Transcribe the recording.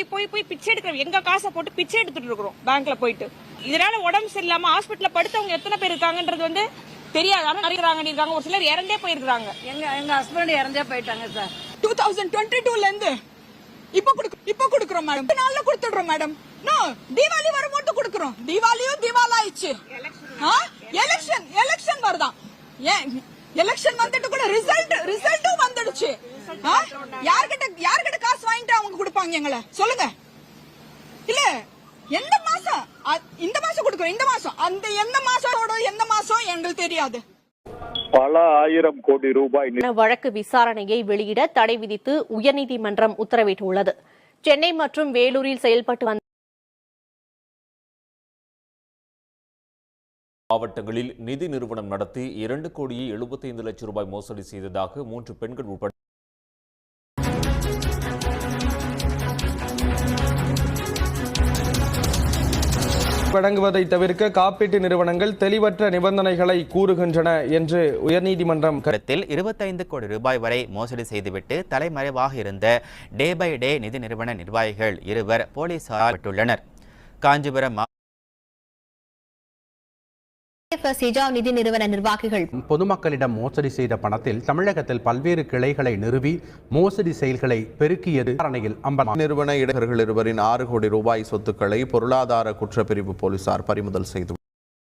போய் போய் போய் பிச்சை எடுக்கிறோம் எங்க காசை போட்டு பிச்சை எடுத்துட்டு இருக்கிறோம் பேங்க்ல போயிட்டு. இதனால உடம்பு சரியில்லாம ஹாஸ்பிட்டல்ல படுத்தவங்க எத்தனை பேர் இருக்காங்கன்றது வந்து தெரியாது. ஆனா நிறைய இருக்காங்க ஒரு சிலர் இறந்தே போயிருக்காங்க எங்க எங்க ஹஸ்பண்ட் இறந்தே போயிட்டாங்க சார் டூ தௌசண்ட் டுவெண்ட்டி டூல இருந்து இப்ப குடுக்க இப்ப குடுக்குறோம் மேடம் நாள்ல கொடுத்துடுறோம் மேடம் நோ தீபாவளி வரும்போது குடுக்குறோம். தீபாவளியும் திவால் ஆயிடுச்சு எலெக்ஷன் எலெக்ஷன் வருதான். ஏன்? எலெக்ஷன் வந்துட்டு கூட ரிசல்ட் ரிசல்ட்டும் வந்துடுச்சு? யார்கிட்ட யார்கிட்ட கொடுப்பாங்க எங்களை. சொல்லுங்க. இல்ல எந்த மாசம்? இந்த மாசம் கொடுக்குறோம் இந்த மாசம். அந்த எந்த மாசத்தோட எந்த மாசம் எங்களுக்கு தெரியாது. பல ஆயிரம் கோடி ரூபாய் வழக்கு விசாரணையை வெளியிட தடை விதித்து உயர்நீதிமன்றம் உத்தரவிட்டுள்ளது. சென்னை மற்றும் வேலூரில் செயல்பட்டு வந்த மாவட்டங்களில் நிதி நிறுவனம் நடத்தி இரண்டு கோடியே எழுபத்தைந்து லட்சம் ரூபாய் மோசடி செய்ததாக மூன்று பெண்கள் உட்பட வழங்குவதை தவிர்க்க காப்பீட்டு நிறுவனங்கள் தெளிவற்ற நிபந்தனைகளை கூறுகின்றன என்று உயர்நீதிமன்றம் கருத்தில் இருபத்தைந்து கோடி ரூபாய் வரை மோசடி செய்துவிட்டு தலைமறைவாக இருந்த டே பை டே நிதி நிறுவன நிர்வாகிகள் இருவர் போலீசார் காஞ்சிபுரம் நிதி நிறுவன நிர்வாகிகள். பொதுமக்களிடம் மோசடி செய்த பணத்தில் தமிழகத்தில் பல்வேறு கிளைகளை நிறுவி மோசடி செயல்களை பெருக்கியது விசாரணையில் அம்பலம் நிறுவன இடையர்கள் இருவரின் ஆறு கோடி ரூபாய் சொத்துக்களை பொருளாதார குற்றப்பிரிவு போலீசார் பறிமுதல் செய்து